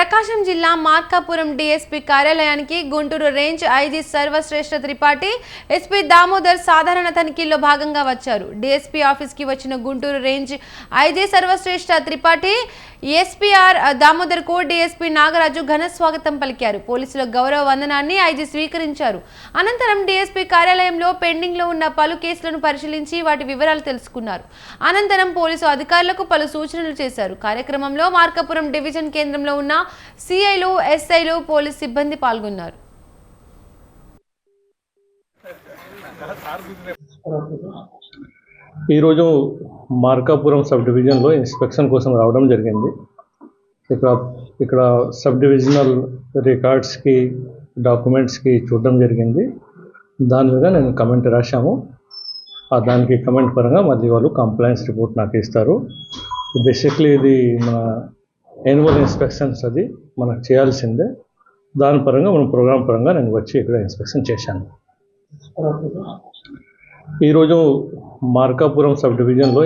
ప్రకాశం జిల్లా మార్కాపురం డీఎస్పీ కార్యాలయానికి Guntur range IG Sarvashreshtha Tripathi SP Damodar సాధారణ తనిఖీల్లో భాగంగా వచ్చారు. డీఎస్పీ ఆఫీస్కి వచ్చిన Guntur range IG Sarvashreshtha Tripathi SPR దామోదర్కు DSP Nagaraju ఘన స్వాగతం పలికారు. పోలీసుల గౌరవ వందనాన్ని ఐజీ స్వీకరించారు. అనంతరం డీఎస్పీ కార్యాలయంలో పెండింగ్లో ఉన్న పలు కేసులను పరిశీలించి వాటి వివరాలు తెలుసుకున్నారు. అనంతరం పోలీసు అధికారులకు పలు సూచనలు చేశారు. కార్యక్రమంలో మార్కాపురం డివిజన్ కేంద్రంలో ఉన్న సిఐలు ఎస్ఐలు పోలీస్ సిబ్బంది పాల్గొన్నారు. ఈరోజు మార్కాపురం సబ్ డివిజన్లో ఇన్స్పెక్షన్ కోసం రావడం జరిగింది. ఇక్కడ ఇక్కడ సబ్ డివిజనల్ రికార్డ్స్కి డాక్యుమెంట్స్కి చూడడం జరిగింది. దాని మీద నేను కమెంట్ రాశాము. ఆ దానికి కమెంట్ పరంగా మళ్ళీ వాళ్ళు కంప్లైంట్స్ రిపోర్ట్ నాకు ఇస్తారు. బేసిక్లీ ఇది మన యాన్యువల్ ఇన్స్పెక్షన్స్ అది మనకు చేయాల్సిందే. దాని పరంగా మన ప్రోగ్రామ్ పరంగా నేను వచ్చి ఇక్కడ ఇన్స్పెక్షన్ చేశాను. ఈరోజు మార్కాపురం సబ్ డివిజన్లో